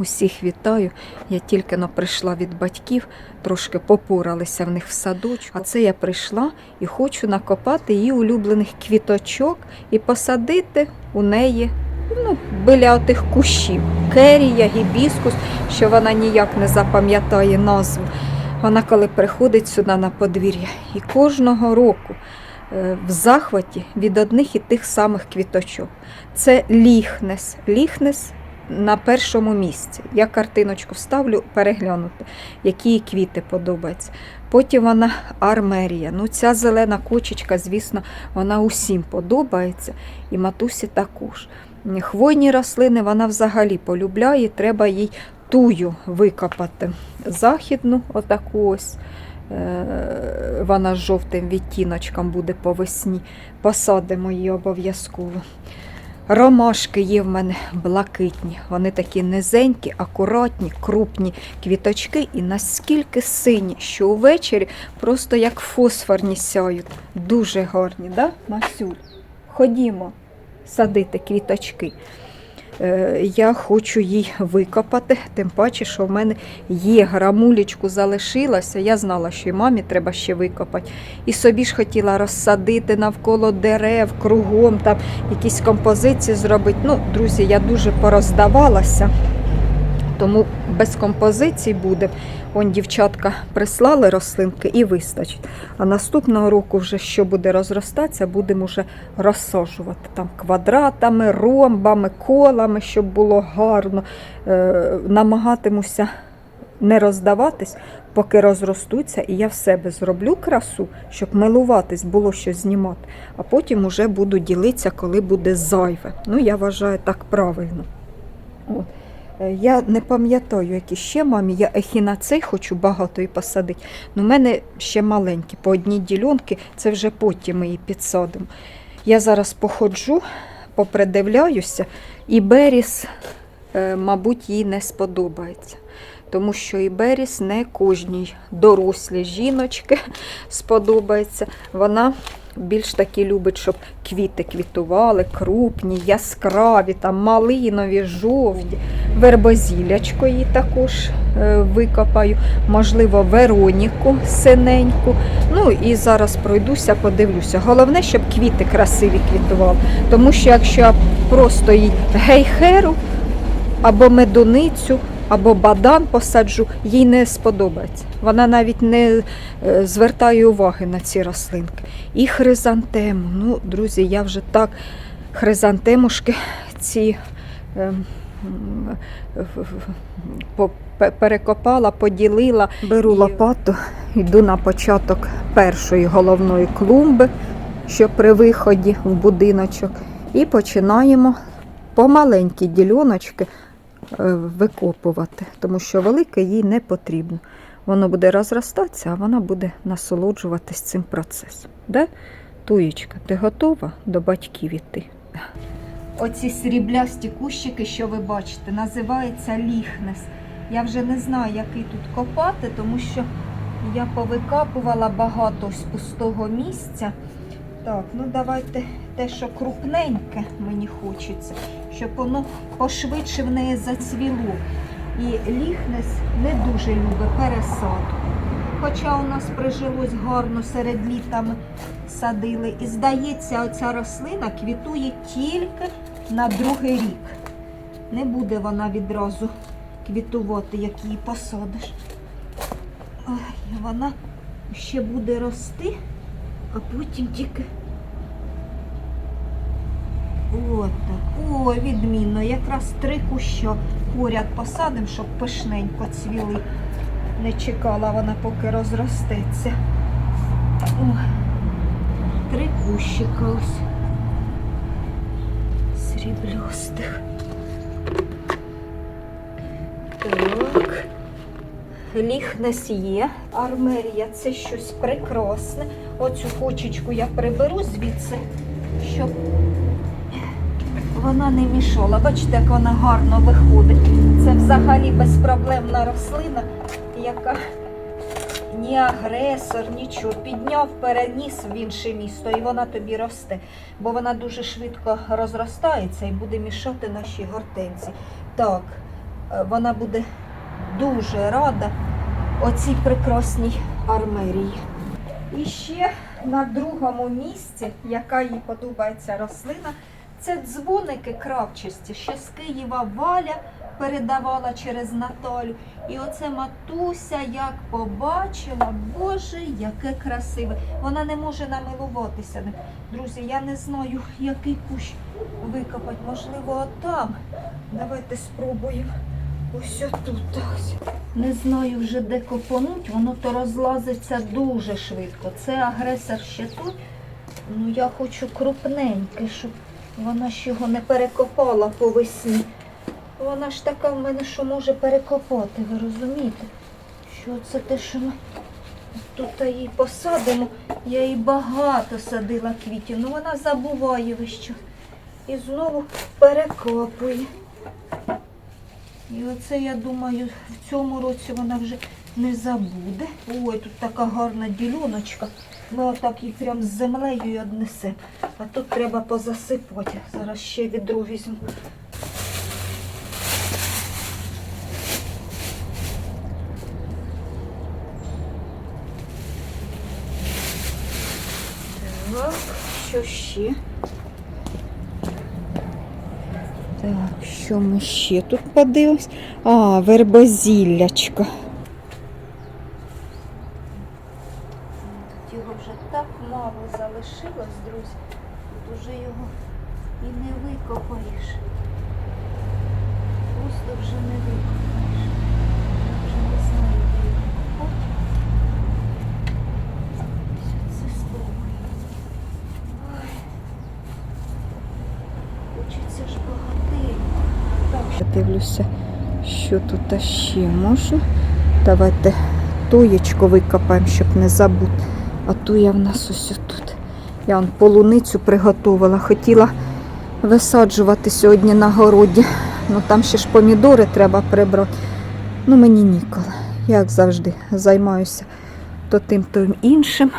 усіх вітаю. Я тільки но прийшла від батьків, трошки попоралися в них в садочку. А це я прийшла і хочу накопати її улюблених квіточок і посадити у неї ну, біля тих кущів. Керія, гібіскус, що вона ніяк не запам'ятає назву. Вона коли приходить сюди на подвір'я і кожного року е, в захваті від одних і тих самих квіточок. Це ліхнес. Ліхнес на першому місці. Я картиночку вставлю переглянути, які їй квіти подобаються. Потім вона армерія. Ну, ця зелена кочечка, звісно, вона усім подобається, і матусі також. Хвойні рослини вона взагалі полюбляє, треба їй тую викопати. Західну, отаку ось. е, Вона з жовтим відтіночком буде по весні. Посадимо її обов'язково. Ромашки є в мене блакитні. Вони такі низенькі, акуратні, крупні квіточки і наскільки сині, що увечері просто як фосфорні сяють. Дуже гарні, да, Масюль? Ходімо садити квіточки. Е, Я хочу їй викопати, тим паче, що в мене є грамулечку залишилася. Я знала, що і мамі треба ще викопати. І собі ж хотіла розсадити навколо дерев, кругом там якісь композиції зробити. Ну, друзі, я дуже пороздавалася, тому без композицій буде. Он дівчатка прислали рослинки і вистачить. А наступного року, вже що буде розростатися, будемо вже розсаджувати там квадратами, ромбами, колами, щоб було гарно. Е, намагатимуся не роздаватись, поки розростуться, і я в себе зроблю красу, щоб милуватись, було що знімати. А потім уже буду ділитися, коли буде зайве. Ну, я вважаю так правильно. От. Е, Я не пам'ятаю, які ще мамі. Я ехінацей хочу багато і посадити. Ну, в мене ще маленькі, по одній ділянці, це вже потім ми її підсадимо. Я зараз походжу, попридивляюся, і Беріс, е, мабуть, їй не сподобається. Тому що і Беріс не кожній дорослій жіночки сподобається. Вона більш таки любить, щоб квіти квітували, крупні, яскраві, там, малинові, жовті. Вербозілячко її також е, викопаю, можливо, Вероніку синеньку. Ну і зараз пройдуся, подивлюся. Головне, щоб квіти красиві квітували. Тому що якщо я просто їй гейхеру або медуницю, або бадан посаджу, їй не сподобається. Вона навіть не е, звертає уваги на ці рослинки. І хризантему. Ну, друзі, я вже так хризантемушки ці. пе- перекопала, поділила. Беру лопату, йду на початок першої головної клумби, що при виході в будиночок, і починаємо помаленькі діляночки е, викопувати, тому що велике їй не потрібно. Воно буде розростатися, а вона буде насолоджуватись цим процесом. Де? Туєчка, ти готова до батьків іти? Оці сріблясті кущики, що ви бачите, називається ліхнес. Я вже не знаю, який тут копати, тому що я повикапувала багато з пустого місця. Так, ну давайте те, що крупненьке мені хочеться, щоб воно пошвидше в неї зацвіло. І ліхнес не дуже любить пересадку. Хоча у нас прижилось гарно серед літами садили. І здається, оця рослина квітує тільки на другий рік. Не буде вона відразу квітувати, як її посадиш. Ой, вона ще буде рости, а потім тільки. От так. О, відмінно. Якраз три куща поряд посадимо, щоб пишненько цвіли. Не чекала вона, поки розростеться. О, три кущика ось. Сріблястих. Так. Ліхнес є. Армерія це щось прекрасне. Оцю кочечку я приберу звідси, щоб вона не мішала. Бачите, як вона гарно виходить. Це взагалі безпроблемна рослина, яка ні агресор, нічого. Підняв, переніс в інше місто і вона тобі росте. Бо вона дуже швидко розростається і буде мішати нашій гортензії. Так, е, вона буде дуже рада оцій прекрасній армерії. І ще на другому місці, яка їй подобається рослина, це дзвоники кравчасті. Ще з Києва Валя передавала через Наталю. І оце матуся як побачила, боже, яке красиве. Вона не може намилуватися. Друзі, я не знаю, який кущ викопати. Можливо, отам. Давайте спробуємо. Ось отут. Не знаю вже де копануть, воно то розлазиться дуже швидко. Це агресор ще тут. Ну я хочу крупненьке, щоб вона ж його не перекопала по весні. Вона ж така в мене, що може перекопати, ви розумієте? Що це те, що ми тут її посадимо. Я їй багато садила квітів, ну вона забуває весь час. І знову перекопує. І оце, я думаю, в цьому році вона вже не забуде. Ой, тут така гарна діляночка. Ми отак її прям з землею і однесемо. А тут треба позасипати. Зараз ще відро візьму. Так, що ще? Так, що ми ще тут подивимось? А, вербозіллячка. Тут його вже так мало залишилось, друзі. Тут уже його і не викопаєш. Просто вже не викопаєш. Я вже не знаю, де його копати. Ось Це спробую. Ой. Хочеться ж багатенько. Так, я дивлюся, що тут ще можна. Давайте тоєчку викопаємо, щоб не забути. А туя в нас ось тут. Я вон полуницю приготувала. Хотіла висаджувати сьогодні на городі. Ну там ще ж помідори треба прибрати. Ну мені ніколи. Як завжди, займаюся то тим, то іншим.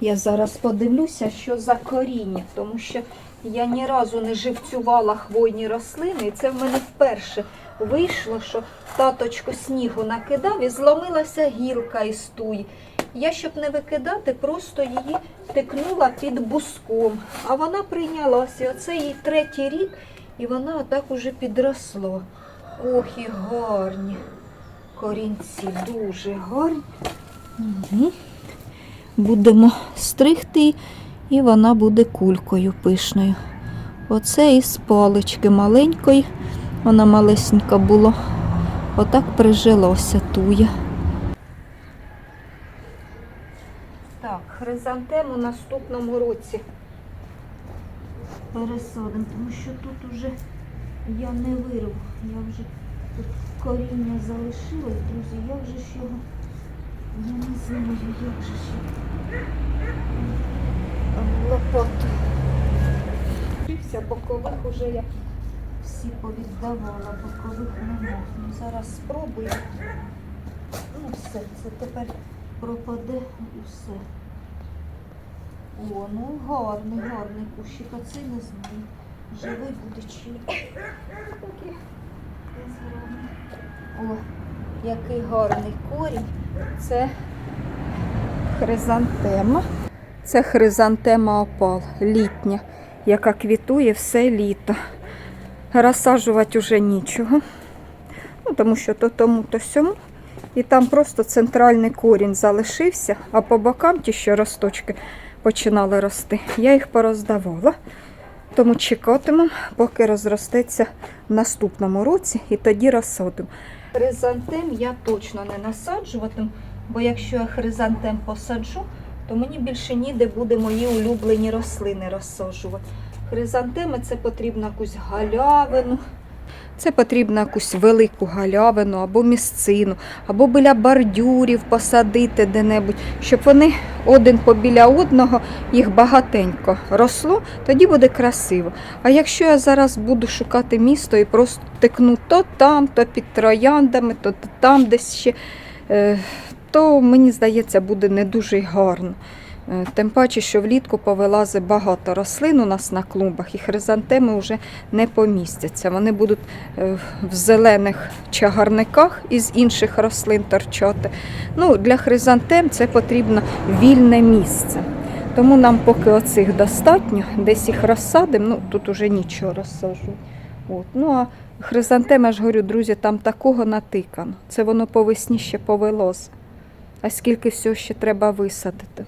Я зараз подивлюся, що за коріння, тому що я ні разу не живцювала хвойні рослини, і це в мене вперше вийшло, що таточко снігу накидав і зломилася гілка із туї. Я, щоб не викидати, просто її тикнула під буском. А вона прийнялася. Оце їй третій рік, і вона отак уже підросла. Ох, і гарні. Корінці дуже гарні. Угу. Будемо стригти, і вона буде кулькою пишною. Оце із палички маленької, вона малесенька була. Отак прижилося туя. Так, хризантем у наступному році пересадимо, тому що тут уже я не вирву. Я вже тут коріння залишилось, друзі, як же ж його, я не знаю, як же ж його. Лопату. Бокових уже я всі повіддавала, бокових нема. Ну, зараз спробую. Ну все, це тепер пропаде і все. О, ну гарний, гарний кущик, а це не знаю. Живий буде чи. О, який гарний корінь. Це хризантема. Це хризантема опал, літня, яка квітує все літо. Розсаджувати вже нічого, ну, тому що то тому, то сьому. І там просто центральний корінь залишився, а по бокам ті, що росточки починали рости, я їх пороздавала. Тому чекатимемо, поки розростеться в наступному році, і тоді розсадимо. Хризантем я точно не насаджуватиму, бо якщо я хризантем посаджу, то мені більше ніде буде мої улюблені рослини розсаджувати. Хризантеми це потрібно якусь галявину. Це потрібно якусь велику галявину або місцину, або біля бордюрів посадити де-небудь, щоб вони один побіля одного, їх багатенько росло, тоді буде красиво. А якщо я зараз буду шукати місто і просто тикну то там, то під трояндами, то там десь ще, е, то мені здається, буде не дуже гарно. Е, Тим паче, що влітку повилазить багато рослин у нас на клумбах, і хризантеми вже не помістяться. Вони будуть е, в зелених чагарниках із інших рослин торчати. Ну, для хризантем це потрібно вільне місце. Тому нам поки оцих достатньо, десь їх розсадимо, ну тут уже нічого розсаджу. От. Ну а хризантем, я ж говорю, друзі, там такого натикано. Це воно по весні ще повелоз. А скільки всього ще треба висадити.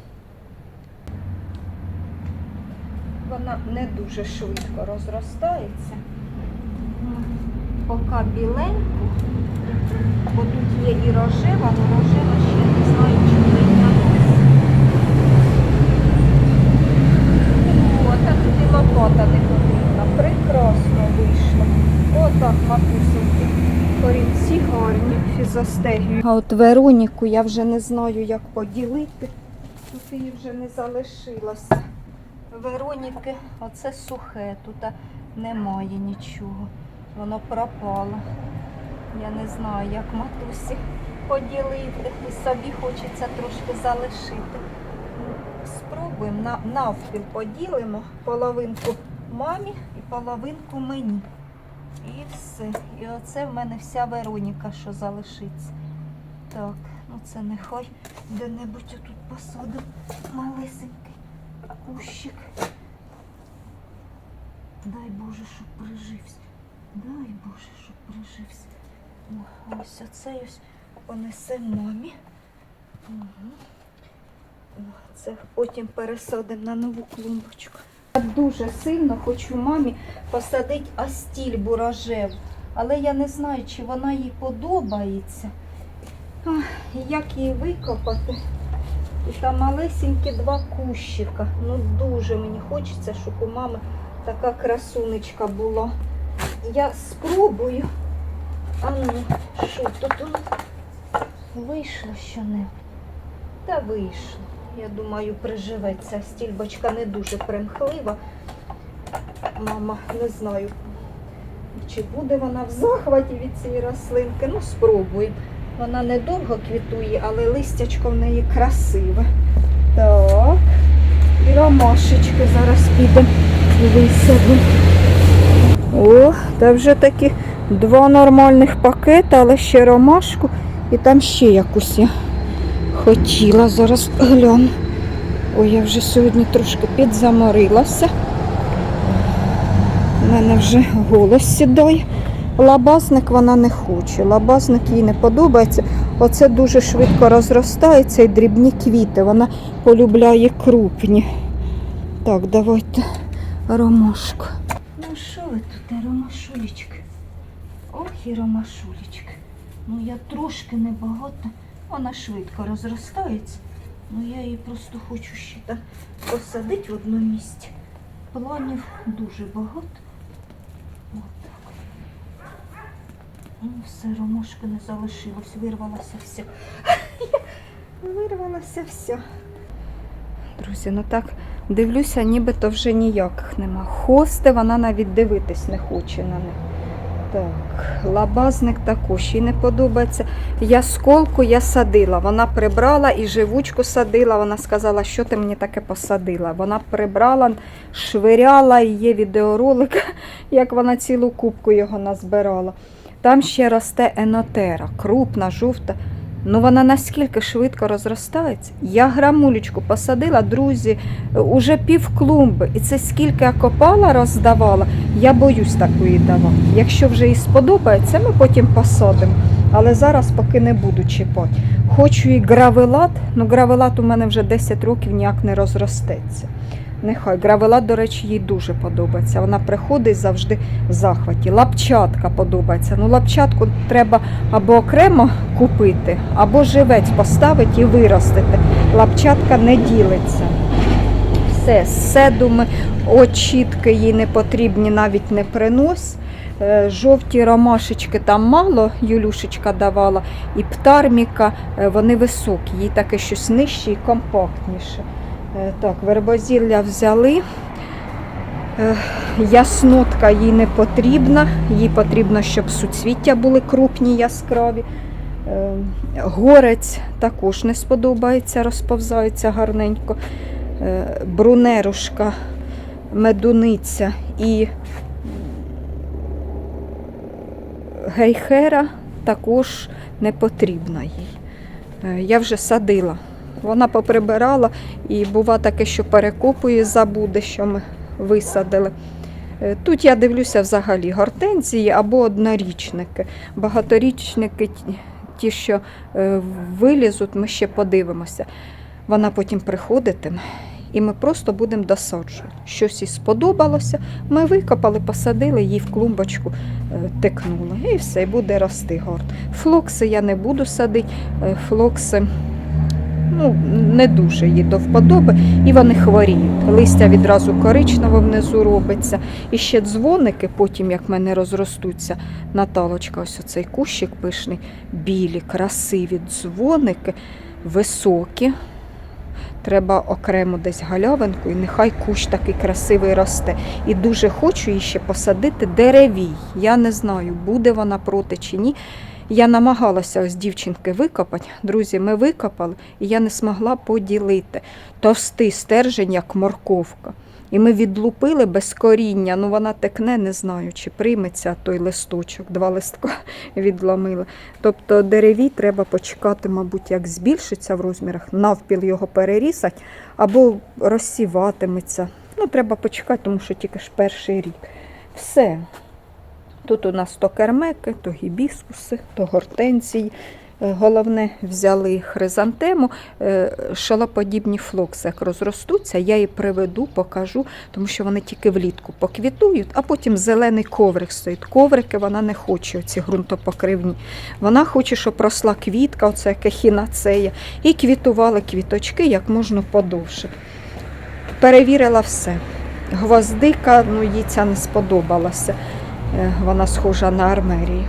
Вона не дуже швидко розростається. Поки біленьку, бо тут є і рожева, але рожева ще не знаю, чи вийняла. О, так і лопата не потрібна. Прекрасно вийшло. Отак, матусеньки. Корінці гарні, фізостегію. А от Вероніку я вже не знаю, як поділити. Тут її вже не залишилося. Вероніки, оце сухе, тут немає нічого. Воно пропало. Я не знаю, як матусі поділити. І собі хочеться трошки залишити. Спробуємо на, навпіл поділимо половинку мамі і половинку мені. І все. І оце в мене вся Вероніка, що залишиться. Так, ну це нехай де-небудь тут посадимо малесенький кущик. Дай Боже, щоб прижився. Дай Боже, щоб прижився. О, ось оце ось понесемо мамі. Угу. Це потім пересадимо на нову клумбочку. Я дуже сильно хочу мамі посадити астільбу рожеву, але я не знаю, чи вона їй подобається. Ах, як її викопати. І там малесенькі два кущика. Ну дуже мені хочеться, щоб у мами така красунечка була. Я спробую. А ну, що тут у нас? Вийшло що-небудь? Та вийшло. Я думаю, приживеться. Стільбочка не дуже примхлива. Мама, не знаю, чи буде вона в захваті від цієї рослинки. Ну, спробуємо. Вона недовго квітує, але листячко в неї красиве. Так. І ромашечки зараз підемо висадимо. О, та вже такі два нормальних пакети, але ще ромашку. І там ще якусь я хотіла. Зараз гляну. Ой, я вже сьогодні трошки підзаморилася. У мене вже голос сідає. Лабазник вона не хоче. Лабазник їй не подобається. Оце дуже швидко розростається і дрібні квіти. Вона полюбляє крупні. Так, давайте ромашку. Ну що ви тут, ромашулечки? Ох і ромашулечки. Ну я трошки небагато. Вона швидко розростається. Ну я її просто хочу ще так посадити в одному місці. Планів дуже багато. Отак. Ну, все, ромашки не залишилось, вирвалося все. Вирвалося все. Друзі, ну так дивлюся, нібито вже ніяких нема. Хости вона навіть дивитись не хоче на них. Так, лабазник також їй не подобається. Ясколку я садила. Вона прибрала і живучку садила. Вона сказала, що ти мені таке посадила. Вона прибрала, швиряла, і є відеоролик, як вона цілу кубку його назбирала. Там ще росте енотера, крупна, жовта. Ну вона наскільки швидко розростається. Я грамулечку посадила, друзі, уже пів клумби. І це скільки я копала, роздавала. Я боюсь такої давати. Якщо вже їй сподобається, ми потім посадимо. Але зараз поки не буду чіпати. Хочу і гравелат, ну гравелат у мене вже 10 років ніяк не розростеться. Нехай гравелат, до речі, їй дуже подобається. Вона приходить завжди в захваті. Лапчатка подобається. Ну, лапчатку треба або окремо купити, або живець поставити і виростити. Лапчатка не ділиться. Все, седуми, очітки їй не потрібні, навіть не принось. Е, Жовті ромашечки там мало, Юлюшечка давала, і птарміка, е, вони високі, їй таке щось нижче і компактніше. Е, Так, вербозілля взяли. Е, Яснотка їй не потрібна. Їй потрібно, щоб суцвіття були крупні, яскраві. Е, Горець також не сподобається, розповзається гарненько. Брунерушка, медуниця і гейхера також не потрібна їй. Я вже садила. Вона поприбирала і бува таке, що перекопує, забуде, що ми висадили. Е, Тут я дивлюся взагалі гортензії або однорічники. Багаторічники, ті- що е, вилізуть, ми ще подивимося. Вона потім приходитиме, і ми просто будемо досаджувати. Щось їй сподобалося, ми викопали, посадили, її в клумбочку е, тикнули. І все, буде рости гарно. Флокси я не буду садити, флокси ну, не дуже їй до вподоби, і вони хворіють. Листя відразу коричнево внизу робиться. І ще дзвоники, потім, як в мене розростуться, Наталочка, ось оцей кущик пишний, білі, красиві дзвоники, високі. Треба окремо десь галявинку, і нехай кущ такий красивий росте. І дуже хочу її ще посадити деревій. Я не знаю, буде вона проти чи ні. Я намагалася ось дівчинки викопати. Друзі, ми викопали, і я не змогла поділити. Товстий стержень, як морковка. І ми відлупили без коріння. Ну вона текне, не знаю, чи прийметься той листочок. Два листка відломили. Тобто дереві треба почекати, мабуть, як збільшиться в розмірах, навпіл його перерізати або розсіватиметься. Ну, треба почекати, тому що тільки ж перший рік. Все. Тут у нас то кермеки, то гібіскуси, то гортензії. Е, Головне, взяли хризантему, е, шалоподібні флокси, як розростуться, я її приведу, покажу, тому що вони тільки влітку поквітують, а потім зелений коврик стоїть. Коврики вона не хоче, ці ґрунтопокривні. Вона хоче, щоб росла квітка, оце як ехінацея, і квітували квіточки як можна подовше. Перевірила все. Гвоздика, ну їй ця не сподобалася. Е, Вона схожа на армерію.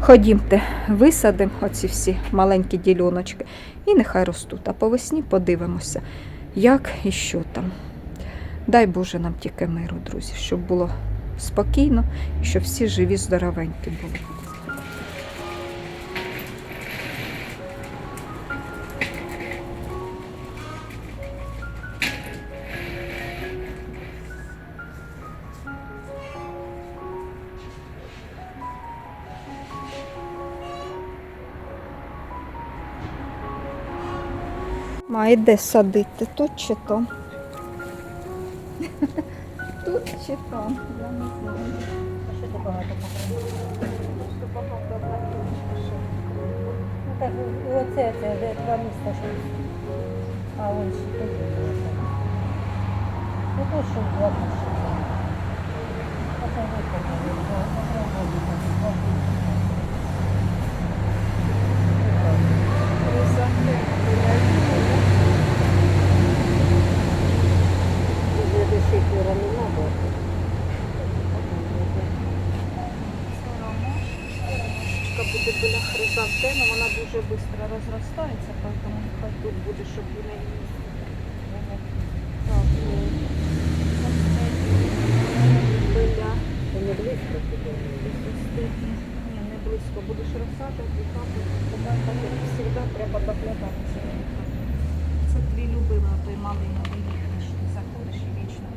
Ходімте, висадимо оці всі маленькі діляночки і нехай ростуть. А по весні подивимося, як і що там. Дай Боже нам тільки миру, друзі, щоб було спокійно і щоб всі живі, здоровенькі були. Має де садити, тут чи там? Тут чи там, я не знаю. Що ти багато. Ну так, оце, це два міста що. А ось ще тут. Ну то що два міста. Оце викопали. Вже до пір не надо. Буде вона дуже швидко розростається, тому нехай тут буде, щоб Це не близько туди. Ні, не близько. Будеш розсаджувати, завжди треба. Це твій любимий той малиновий їхній, що ти заходиш і вічно.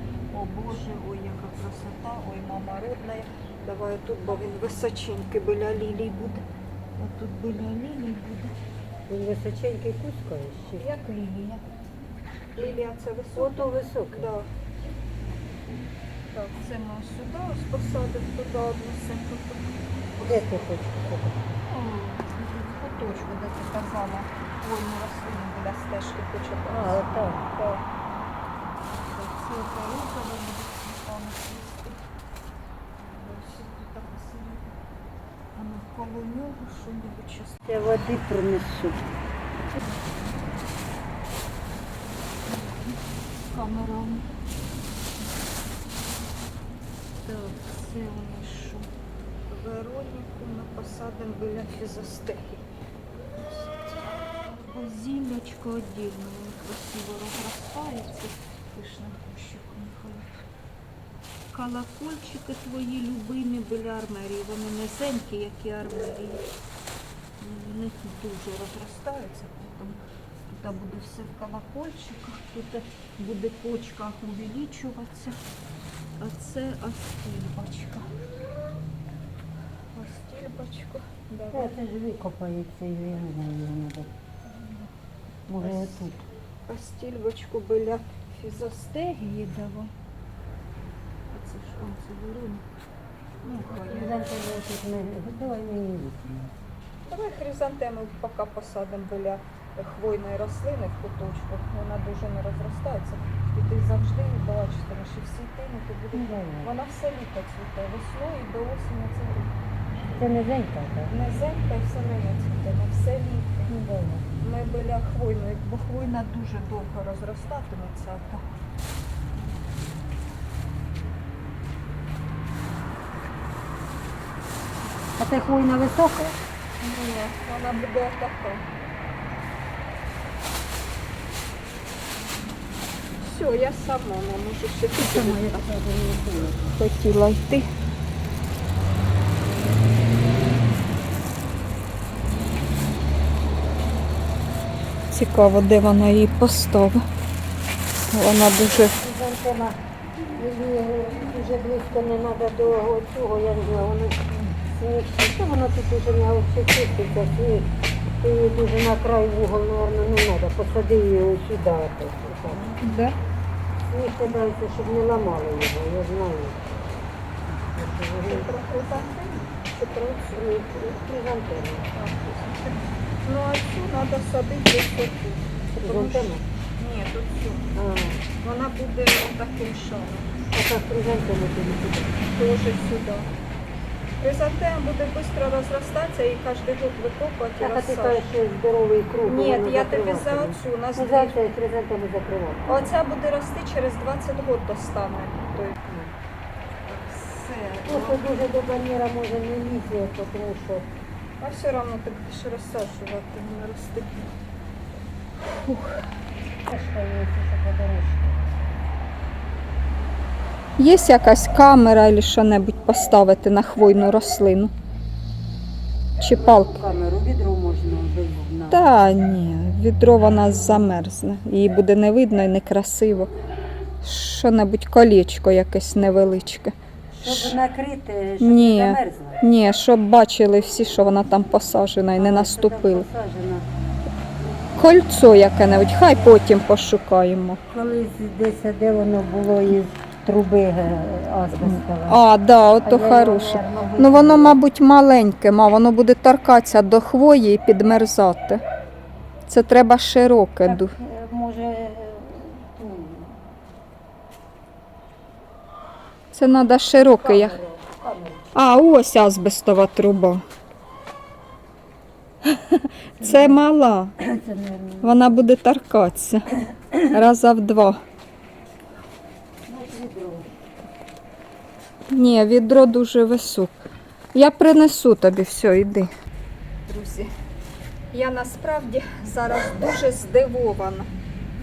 О Боже, ой, яка красота, ой, мама родна. Давай тут, бо він височенький біля лілій буде. От тут біля лілій буде. Він височенький кускає ще. Як лілія? Лілія це висока. Ото високий. Да. Так, це ми ось сюди ось посадимо туди одну синку. Де ти хочеш? Куточку, де ти казала, хвойну рослину біля стежки хочу А. Так. Так посередині. А навколо нього що-небудь щось. Я води принесу. камерами. Так, це що? Вероніку ми посадимо біля фізостехи. Базілячко отдільно, красиво розростається. Пишним кущиком нехай. Колокольчики твої любимі біля армерії. Вони низенькі, як і армерії. Не тут дуже розростаються, тому тут буде все в колокольчиках, тут буде почка увеличуватися. А це. Астильбочка. Давай. Це ж викопається, і я знаю, його треба. Може тут. Астільбочку біля А це ж он це. Ну. Хризантеми. Давай. Хризантему поки посадимо біля хвойної рослини в куточку. Вона дуже не розростається. І ти завжди її бачитимеш, і всі тинути Ну, будуть. давай. Вона все літо цвіте, весною і до осені це Це не зенька, так? низенька і все время цвіте, на все літо. Ми біля хвойної, бо хвойна дуже довго розростатиметься. а це хвойна висока? Ні, вона буде така. Все, я сама не можу ще така хотіла йти. Цікаво, де вона її поставила. Вона дуже дуже близько не треба до цього, я не знаю, воно. Воно тут уже не взагалі. Ти її дуже на край вугол, мабуть, не треба. Посади її сюди. да? Сніг кидається, щоб не ламали його, я знаю. про хризантему чи про цю? Ну а цю треба садити високу. Тому що- Хризантема? Ні, тут цю. А, Вона буде таким шаром. така хризантема тобі сюди. Тоже сюди. Хризантема буде швидко розростатися і кожен год викопувати і Так, а ти кажеш, що здоровий круг. Ні, я тобі за оцю. У нас Ну, дві. за це хризантему закривати. Оця буде рости через 20 років достане. Той. Все. Просто дуже до баніра може не лізти, тому що А все одно ти будеш розсаджувати, не рости. каштається. Є якась камера або що-небудь поставити на хвойну рослину? Чи палку? Камеру відро можна без. Та ні, відро вона замерзне. Її буде не видно і некрасиво. Що-небудь колечко якесь невеличке. Щоб накрити, щоб Ні. не замерзла. Ні, щоб бачили всі, що вона там посаджена і не А, наступили. що там посаджена. Кольцо яке-небудь, хай потім пошукаємо. Колись десь де воно було із труби е, азбестове. А, да, ото А я його, хороше. Ну воно, мабуть, маленьке, ма, воно буде торкатися до хвої і підмерзати. Це треба широке. Так, ду- е, може, е, ну, Це треба камеру. А, ось азбестова труба. Це мала. Вона буде торкатися. Раза в два. Ні, відро дуже високе. Я принесу тобі все, йди. Друзі, я насправді зараз дуже здивована.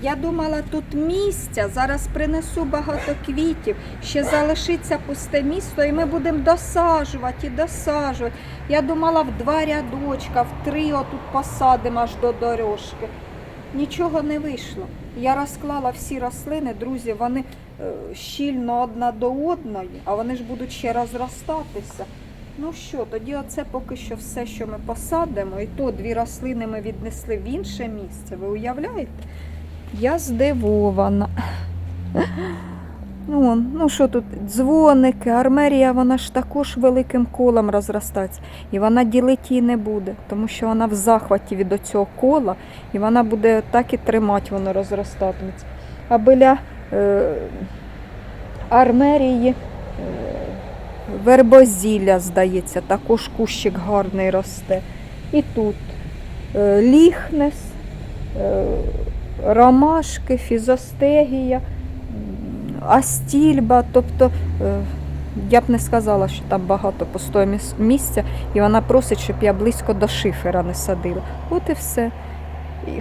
Я думала, тут місця, зараз принесу багато квітів, ще залишиться пусте місто, і ми будемо досаджувати і досаджувати. Я думала, в два рядочка, в три отут посадимо аж до дорожки. Нічого не вийшло. Я розклала всі рослини, друзі, вони е, щільно одна до одної, а вони ж будуть ще розростатися. Ну що, тоді оце поки що все, що ми посадимо, і то дві рослини ми віднесли в інше місце. Ви уявляєте? Я здивована. Ну, ну що тут, дзвоники, армерія, вона ж також великим колом розростається. І вона ділить її не буде, тому що вона в захваті від оцього кола, і вона буде так і тримати, воно розростатиметься. А біля е, армерії е, вербозілля, здається, також кущик гарний росте. І тут е, ліхнес, е, ромашки, фізостегія, астільба. Тобто е, я б не сказала, що там багато пустого місця, і вона просить, щоб я близько до шифера не садила. От і все.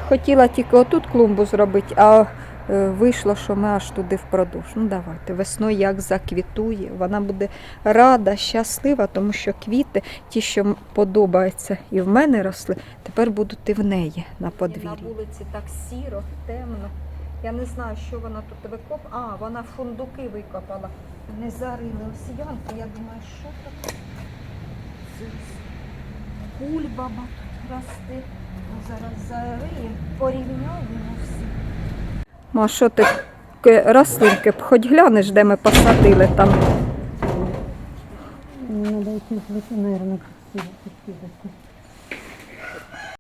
Хотіла тільки отут клумбу зробити, а вийшло, що ми аж туди впродовж. Ну давайте, весною як заквітує, вона буде рада, щаслива, тому що квіти, ті, що подобаються і в мене росли, тепер будуть і в неї на подвір'ї. На вулиці так сіро, темно. Я не знаю, що вона тут викопала. А, вона фундуки викопала. Не зарили осіянку. Я думаю, що тут? Кульбаба росте. Ну, Зараз зариємо, порівняємо всі. Ма, що ти рослинки, хоч глянеш, де ми посадили там. Надо йти, мабуть, красиво.